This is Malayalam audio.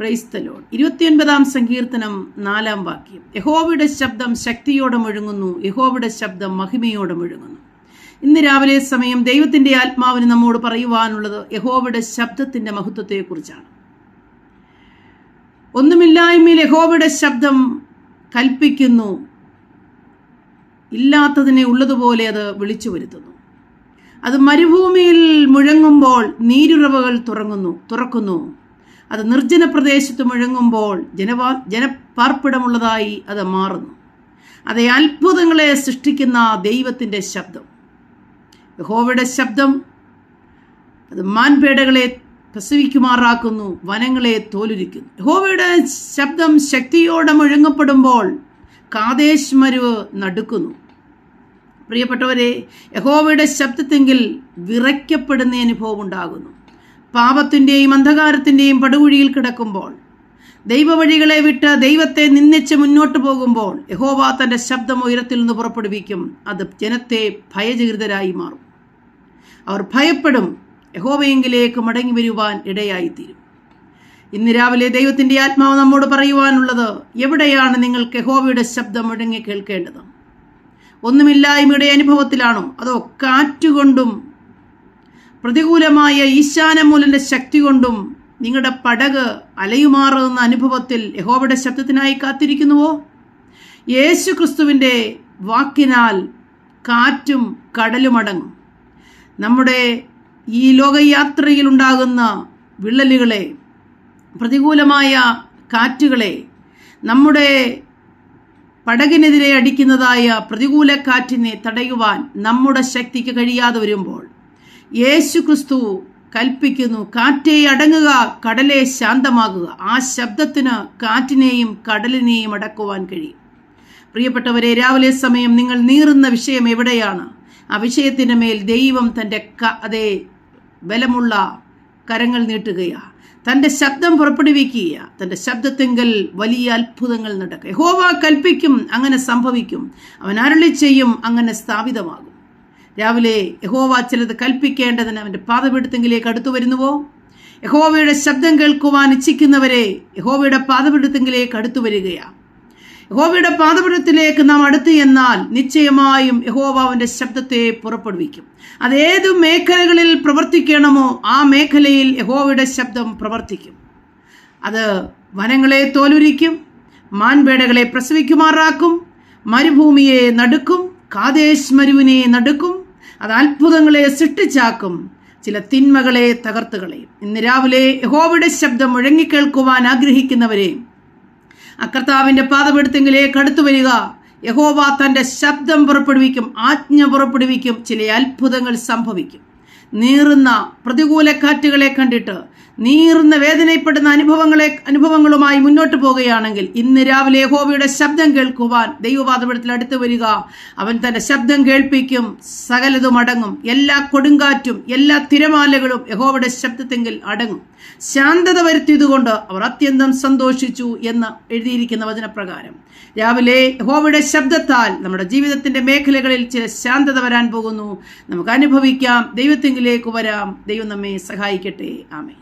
പ്രൈസ്തലോൺ ഇരുപത്തിയൊൻപതാം സങ്കീർത്തനം നാലാം വാക്യം. യഹോവയുടെ ശബ്ദം ശക്തിയോടെ മുഴങ്ങുന്നു. യഹോവയുടെ ശബ്ദം മഹിമയോടെ മുഴങ്ങുന്നു. ഇന്ന് രാവിലെ സമയം ദൈവത്തിന്റെ ആത്മാവിന് നമ്മോട് പറയുവാനുള്ളത് യഹോവയുടെ ശബ്ദത്തിന്റെ മഹത്വത്തെക്കുറിച്ചാണ്. ഒന്നുമില്ലായ്മയിൽ യഹോവയുടെ ശബ്ദം കൽപ്പിക്കുന്നു. ഇല്ലാത്തതിനെ ഉള്ളതുപോലെ അത് വിളിച്ചു വരുത്തുന്നു അത് മരുഭൂമിയിൽ മുഴങ്ങുമ്പോൾ നീരുറവകൾ തുറങ്ങുന്നു തുറക്കുന്നു. അത് നിർജന പ്രദേശത്ത് മുഴങ്ങുമ്പോൾ ജനവാ ജനപാർപ്പിടമുള്ളതായി അത് മാറുന്നു. അതേ അത്ഭുതങ്ങളെ സൃഷ്ടിക്കുന്ന ദൈവത്തിന്റെ ശബ്ദം. യഹോവയുടെ ശബ്ദം അത് മാൻപേടകളെ പ്രസവിക്കുമാറാക്കുന്നു വനങ്ങളെ തോലുരിക്കുന്നു. യഹോവയുടെ ശബ്ദം ശക്തിയോടെ മുഴങ്ങപ്പെടുമ്പോൾ കാതേശ് മരുവ് നടുക്കുന്നു. പ്രിയപ്പെട്ടവരെ യഹോവയുടെ ശബ്ദത്തെങ്കിൽ വിറയ്ക്കപ്പെടുന്ന അനുഭവം ഉണ്ടാകുന്നു പാപത്തിന്റെയും അന്ധകാരത്തിന്റെയും പടുകുഴിയിൽ കിടക്കുമ്പോൾ ദൈവവഴികളെ വിട്ട് ദൈവത്തെ നിന്ദിച്ച് മുന്നോട്ട് പോകുമ്പോൾ യഹോവ തന്റെ ശബ്ദം ഉയരത്തിൽ നിന്ന് പുറപ്പെടുവിക്കും. അത് ജനത്തെ ഭയചകിതരായി മാറും. അവർ ഭയപ്പെടും. യഹോവയെങ്കിലേക്ക് മടങ്ങി വരുവാൻ ഇടയായിത്തീരും. ഇന്ന് രാവിലെ ദൈവത്തിന്റെ ആത്മാവ് നമ്മോട് പറയുവാനുള്ളത് എവിടെയാണ് നിങ്ങൾക്ക് യഹോവയുടെ ശബ്ദം മുഴങ്ങി കേൾക്കേണ്ടത്? ഒന്നുമില്ലായ്മയുടെ അനുഭവത്തിലാണോ? അതോ കാറ്റുകൊണ്ടും പ്രതികൂലമായ ഈശാനമൂലന്റെ ശക്തി കൊണ്ടും നിങ്ങളുടെ പടക് അലയുമാറുന്ന അനുഭവത്തിൽ യഹോബയുടെ ശബ്ദത്തിനായി കാത്തിരിക്കുന്നുവോ? യേശു ക്രിസ്തുവിന്റെ വാക്കിനാൽ കാറ്റും കടലും അടങ്ങും. നമ്മുടെ ഈ ലോകയാത്രയിൽ ഉണ്ടാകുന്ന വിള്ളലുകളെ പ്രതികൂലമായ കാറ്റുകളെ നമ്മുടെ പടകിനെതിരെ അടിക്കുന്നതായ പ്രതികൂല കാറ്റിനെ തടയുവാൻ നമ്മുടെ ശക്തിക്ക് കഴിയാതെ വരുമ്പോൾ യേശു ക്രിസ്തു കൽപ്പിക്കുന്നു കാറ്റേ അടങ്ങുക കടലെ ശാന്തമാകുക. ആ ശബ്ദത്തിന് കാറ്റിനെയും കടലിനെയും അടക്കുവാൻ കഴിയും. പ്രിയപ്പെട്ടവരെ രാവിലെ സമയം നിങ്ങൾ നീറുന്ന വിഷയം എവിടെയാണ്? ആ വിഷയത്തിന്റെ മേൽ ദൈവം തന്റെ ക അതേ ബലമുള്ള കരങ്ങൾ നീട്ടുകയാണ് തന്റെ ശബ്ദം പുറപ്പെടുവിക്കുക തന്റെ ശബ്ദത്തെങ്കിൽ വലിയ അത്ഭുതങ്ങൾ നടക്കുക. യഹോവ കൽപ്പിക്കും അങ്ങനെ സംഭവിക്കും. അവൻ അരളി ചെയ്യും അങ്ങനെ സ്ഥാപിതമാകും. രാവിലെ യഹോവ ചിലത് കൽപ്പിക്കേണ്ടതിന് അവന്റെ പാതപീഠത്തെങ്കിലേക്ക് അടുത്തു വരുന്നുവോ? യഹോവയുടെ ശബ്ദം കേൾക്കുവാൻ ഇച്ഛിക്കുന്നവരെ യഹോവയുടെ പാതപീഠത്തെങ്കിലേക്ക് അടുത്തു വരികയാണ് യഹോവയുടെ പാദപീഠത്തിലേക്ക് നാം അടുത്ത് എന്നാൽ നിശ്ചയമായും യഹോവാവിന്റെ ശബ്ദത്തെ പുറപ്പെടുവിക്കും. അതേത് മേഖലകളിൽ പ്രവർത്തിക്കണമോ ആ മേഖലയിൽ യഹോവയുടെ ശബ്ദം പ്രവർത്തിക്കും. അത് വനങ്ങളെ തോലുരിക്കും മാൻപേടകളെ പ്രസവിക്കുമാറാക്കും മരുഭൂമിയെ നടുക്കും കാതേശ് മരുവിനെ നടുക്കും അത് അത്ഭുതങ്ങളെ സൃഷ്ടിച്ചാക്കും. ചില തിന്മകളെ തകർത്ത് കളയും. ഇന്ന് രാവിലെ യഹോവയുടെ ശബ്ദം മുഴങ്ങിക്കേൾക്കുവാൻ ആഗ്രഹിക്കുന്നവരെ അക്കർത്താവിന്റെ പാതപെടുത്തെങ്കിലേക്ക് അടുത്തു വരിക. യഹോവ തന്റെ ശബ്ദം പുറപ്പെടുവിക്കും ആജ്ഞ പുറപ്പെടുവിക്കും ചില അത്ഭുതങ്ങൾ സംഭവിക്കും. നീറുന്ന പ്രതികൂല കാറ്റുകളെ കണ്ടിട്ട് നീറുന്ന വേദനപ്പെടുന്ന അനുഭവങ്ങളെ അനുഭവങ്ങളുമായി മുന്നോട്ട് പോകുകയാണെങ്കിൽ ഇന്ന് രാവിലെ യഹോവയുടെ ശബ്ദം കേൾക്കുവാൻ ദൈവപാതപീഠത്തിൽ അടുത്ത് വരിക. അവൻ തന്റെ ശബ്ദം കേൾപ്പിക്കും സകലതും അടങ്ങും. എല്ലാ കൊടുങ്കാറ്റും എല്ലാ തിരമാലകളും യഹോവയുടെ ശബ്ദത്തെങ്കിൽ അടങ്ങും. ശാന്തത വരുത്തിയതുകൊണ്ട് അവർ അത്യന്തം സന്തോഷിച്ചു എന്ന് എഴുതിയിരിക്കുന്ന വചനപ്രകാരം. രാവിലെ യഹോവയുടെ ശബ്ദത്താൽ നമ്മുടെ ജീവിതത്തിന്റെ മേഖലകളിൽ ചില ശാന്തത വരാൻ പോകുന്നു. നമുക്ക് അനുഭവിക്കാം. ദൈവത്തെങ്കിലേക്ക് വരാം. ദൈവം നമ്മെ സഹായിക്കട്ടെ. ആമേ